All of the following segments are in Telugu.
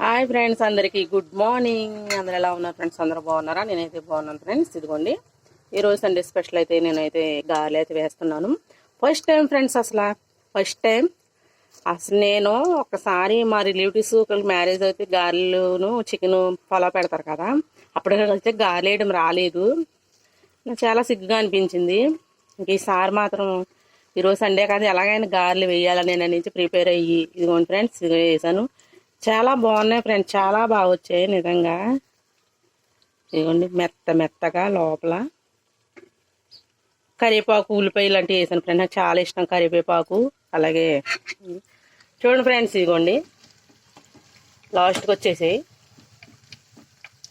హాయ్ ఫ్రెండ్స్ అందరికీ. Good morning. అందరు ఎలా ఉన్నారు ఫ్రెండ్స్? అందరూ బాగున్నారా? నేనైతే బాగున్నాను ఫ్రెండ్స్. ఇదిగోండి. ఈరోజు సండే స్పెషల్ అయితే నేనైతే గాలి అయితే వేస్తున్నాను. ఫస్ట్ టైం ఫ్రెండ్స్ అసలు. ఫస్ట్ టైం అసలు నేను ఒకసారి మా రిలేటివ్స్ మ్యారేజ్ అయితే గారెలును చికెన్ పొలా పెడతారు కదా. అప్పటికైతే గాలి వేయడం రాలేదు. నాకు చాలా సిగ్గుగా అనిపించింది. ఈసారి మాత్రం ఈరోజు సండే కాదు ఎలాగైనా గారెలు వేయాలని నేను నుంచి ప్రిపేర్ అయ్యి ఇదిగోండి ఫ్రెండ్స్ ఇదిగో వేసాను చాలా బాగున్నాయి ఫ్రెండ్స్. చాలా బాగా వచ్చాయి నిజంగా. ఇదిగోండి మెత్త మెత్తగా లోపల. కరివేపాకు ఉల్లిపాయ ఇలాంటివి వేసాను ఫ్రెండ్ నాకు చాలా ఇష్టం కరివేపాకు. అలాగే చూడండి ఫ్రెండ్స్ ఇదిగోండి. లాస్ట్కి వచ్చేసాయి.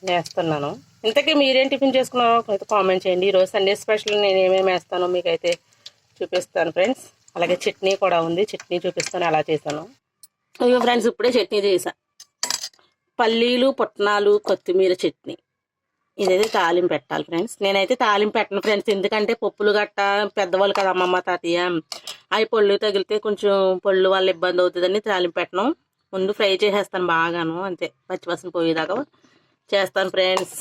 వేస్తున్నాను. ఇంతకీ మీరేం టిఫిన్ చేసుకున్నారో అయితే కామెంట్ చేయండి. ఈరోజు సండే స్పెషల్ నేను ఏమేమి వేస్తానో మీకైతే చూపిస్తాను ఫ్రెండ్స్. అలాగే చట్నీ కూడా ఉంది. చట్నీ చూపిస్తాను అలా చేశాను. అయ్యో ఫ్రెండ్స్ ఇప్పుడే చట్నీ చేసా. పల్లీలు పుట్నాలు కొత్తిమీర చట్నీ. ఇదైతే తాలింపు పెట్టాలి ఫ్రెండ్స్. నేనైతే తాలింపు పెట్టను ఫ్రెండ్స్. ఎందుకంటే పప్పులు గట్ట పెద్దవాళ్ళు కదా అమ్మమ్మ తాతయ్య. అవి పళ్ళు తగిలితే కొంచెం పళ్ళు వాళ్ళ ఇబ్బంది అవుతుందని తాలింపు పెట్టను. ముందు ఫ్రై చేసేస్తాను బాగాను అంతే. పచ్చిపసన పోయేదాకా చేస్తాను ఫ్రెండ్స్.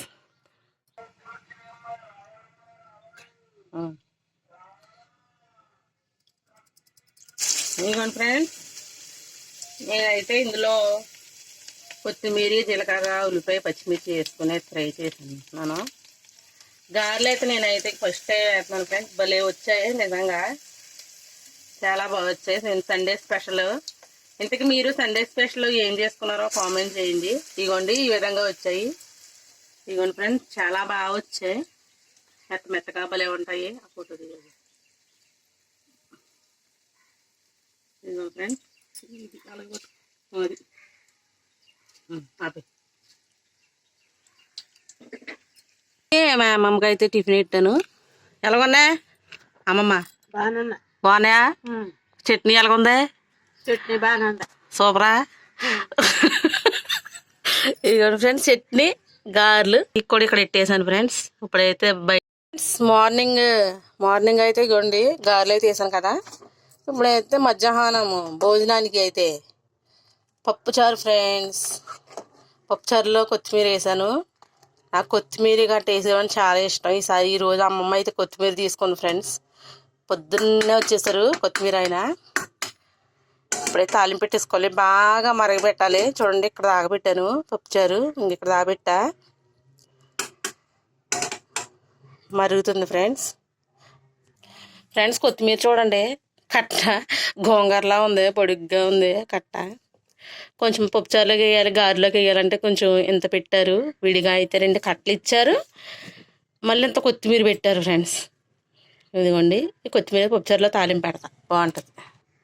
ఇదిగోండి ఫ్రెండ్స్. నేనైతే ఇందులో కొత్తిమీర జీలకర్ర ఉల్లిపాయ పచ్చిమిర్చి వేసుకుని ఫ్రై చేస్తున్నాను గారెలు అయితే నేనైతే ఫస్ట్ వేస్తున్నాను ఫ్రెండ్స్ భలే వచ్చాయి నిజంగా. చాలా బాగా వచ్చాయి. నేను సండే స్పెషల్ ఇంతకు మీరు సండే స్పెషల్ ఏం చేసుకున్నారో కామెంట్ చేయండి. ఇగోండి ఈ విధంగా వచ్చాయి. ఇగోండి ఫ్రెండ్స్ చాలా బాగా వచ్చాయి. మెత్త మెత్తగా భలే ఉంటాయి. ఆ ఫోటో దిగండి. ఇదిగో ఫ్రెండ్స్ ఇది. అది. ఆపే మా అమ్మమ్మకి అయితే టిఫిన్ ఇట్టాను ఎలాగున్నా? అమ్మమ్మ. బాగానే బాగున్నాయా? చట్నీ ఎలాగుంది? చట్నీ బాగానే ఉంది. సూపరా? ఇదిగోండి ఫ్రెండ్స్ చట్నీ గారెలు. ఇక్కడ ఇక్కడ పెట్టేసాను ఫ్రెండ్స్. ఇప్పుడైతే బయట. మార్నింగ్ మార్నింగ్ అయితే ఇగోండి గారెలు అయితే వేసాను కదా. ఇప్పుడైతే మధ్యాహ్నం భోజనానికి అయితే పప్పుచారు ఫ్రెండ్స్. పప్పుచారులో కొత్తిమీర వేసాను. నాకు కొత్తిమీర గట్ట వేసేవని చాలా ఇష్టం. ఈసారి ఈ రోజు అమ్మమ్మ అయితే కొత్తిమీర తీసుకుంది ఫ్రెండ్స్. పొద్దున్నే వచ్చేసారు కొత్తిమీర ఆయన ఇప్పుడైతే తాలింపు పెట్టేసుకోవాలి. బాగా మరగబెట్టాలి. చూడండి ఇక్కడ దాగబెట్టాను పప్పుచారు. ఇంక ఇక్కడ దాగబెట్టా. మరుగుతుంది ఫ్రెండ్స్. ఫ్రెండ్స్ కొత్తిమీర చూడండి. కట్ట గోంగూరలా ఉంది పొడుగ్గా ఉంది కట్ట. కొంచెం పప్పుచారులోకి వేయాలి గారెలోకి వేయాలంటే కొంచెం ఇంత పెట్టారు. విడిగా అయితే రెండు కట్టలు ఇచ్చారు. మళ్ళీ ఇంత కొత్తిమీర పెట్టారు ఫ్రెండ్స్. ఇదిగోండి ఈ కొత్తిమీర పప్పుచారులో తాలింపు పెడతా. బాగుంటుంది.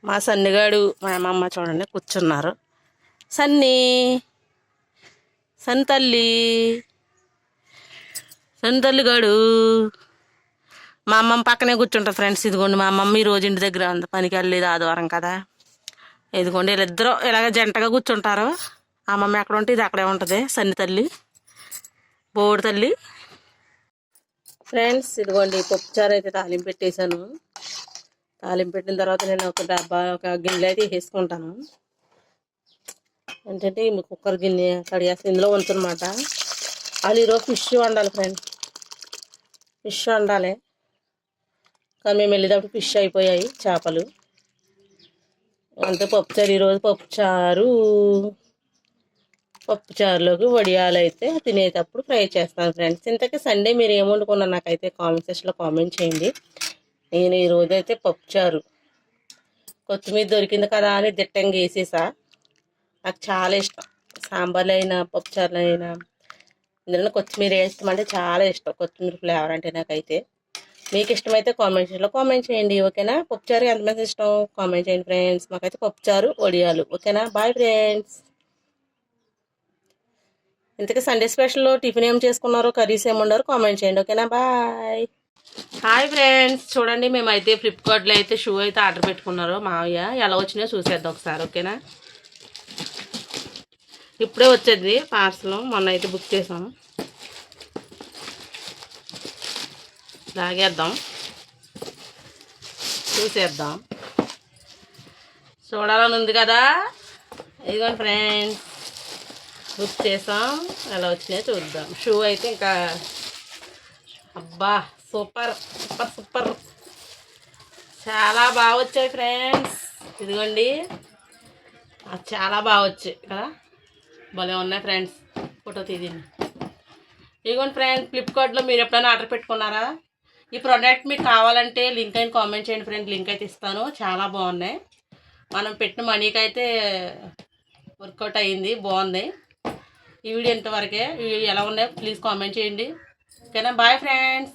మా సన్నిగాడు మా అమ్మమ్మ చూడండి కూర్చున్నారు. సన్ని సన్ తల్లి సన్ తల్లిగాడు. మా అమ్మమ్మ పక్కనే కూర్చుంటారు ఫ్రెండ్స్. ఇదిగోండి మా అమ్మమ్మ ఈ రోజు ఇంటి దగ్గర ఉంది. పనికి వెళ్ళలేదు ఆదివారం కదా. ఇదిగోండి వీళ్ళిద్దరూ ఇలాగ జంటగా కూర్చుంటారు. అమ్మమ్మ ఎక్కడ ఉంటే ఇది అక్కడే ఉంటుంది. సన్ని తల్లి బోడి తల్లి. ఫ్రెండ్స్ ఇదిగోండి పప్పుచారు అయితే తాలింపు పెట్టేశాను. తాలింపు పెట్టిన తర్వాత నేను ఒక డబ్బా ఒక గిన్నె అయితే వేసుకుంటాను. ఏంటంటే ఈ కుక్కర్ గిన్నె కడిగేసి ఇందులో ఉంచనమాట. వాళ్ళు ఈరోజు ఫిష్ వండాలి ఫ్రెండ్ ఫిష్ వండాలి. కానీ మేము వెళ్ళేటప్పుడు ఫిష్ అయిపోయాయి చేపలు. అంతే పప్పుచారు ఈరోజు పప్పుచారు పప్పుచారులోకి వడియాలు అయితే తినేటప్పుడు ఫ్రై చేస్తాను ఫ్రెండ్స్. ఇంతకీ సండే మీరు ఏమి వండుకున్నారు నాకైతే కామెంట్ సెక్షన్లో కామెంట్ చేయండి. నేను ఈరోజు అయితే పప్పుచారు కొత్తిమీర దొరికింది కదా అని దిట్టంగా వేసేసా. నాకు చాలా ఇష్టం. సాంబార్లు అయినా పప్పుచారులు అయినా ఇందులో కొత్తిమీర వేస్తామంటే చాలా ఇష్టం. కొత్తిమీర ఫ్లేవర్ అంటే నాకైతే. మీకు ఇష్టమైతే కామెంట్ చేయాలి కామెంట్ చేయండి ఓకేనా? పప్పుచారు ఎంతమంది ఇష్టం? కామెంట్ చేయండి ఫ్రెండ్స్ మాకైతే పప్పుచారు ఒడియాలు ఓకేనా? బాయ్ ఫ్రెండ్స్ ఇంతకీ సండే స్పెషల్లో టిఫిన్ ఏం చేసుకున్నారో కర్రీస్ ఏముండారో కామెంట్ చేయండి ఓకేనా? బాయ్ హాయ్ ఫ్రెండ్స్ చూడండి మేమైతే ఫ్లిప్కార్ట్లో అయితే షూ అయితే ఆర్డర్ పెట్టుకున్నారు మావయ్య. ఎలా వచ్చినాయో చూసేద్దాం ఒకసారి ఓకేనా? ఇప్పుడే వచ్చేది పార్సల్ మొన్న అయితే బుక్ చేసాము లాగేద్దాం. చూసేద్దాం. చూడాలని ఉంది కదా? ఇదిగోండి ఫ్రెండ్స్. బుక్ చేసాం. ఎలా వచ్చినాయో చూద్దాం. షూ అయితే ఇంకా అబ్బా సూపర్ సూపర్ సూపర్. చాలా బాగా వచ్చాయి ఫ్రెండ్స్. ఇదిగోండి. చాలా బాగా వచ్చాయి కదా? భలే ఉన్నాయి ఫ్రెండ్స్. ఫోటో తీయండి. ఇదిగోండి ఫ్రెండ్స్ ఫ్లిప్కార్ట్లో మీరు ఎప్పుడైనా ఆర్డర్ పెట్టుకున్నారా? ఈ ప్రోడక్ట్ మీకు కావాలంటే లింక్ అయిన కామెంట్ చేయండి ఫ్రెండ్ లింక్ అయితే ఇస్తాను. చాలా బాగున్నాయి. మనం పెట్టిన మనీకి అయితే వర్కౌట్ అయ్యింది బాగుంది. ఈ వీడియో ఇంతవరకే. ఎలా ఉన్నాయో? ప్లీజ్ కామెంట్ చేయండి. ఓకేనా బాయ్ ఫ్రెండ్స్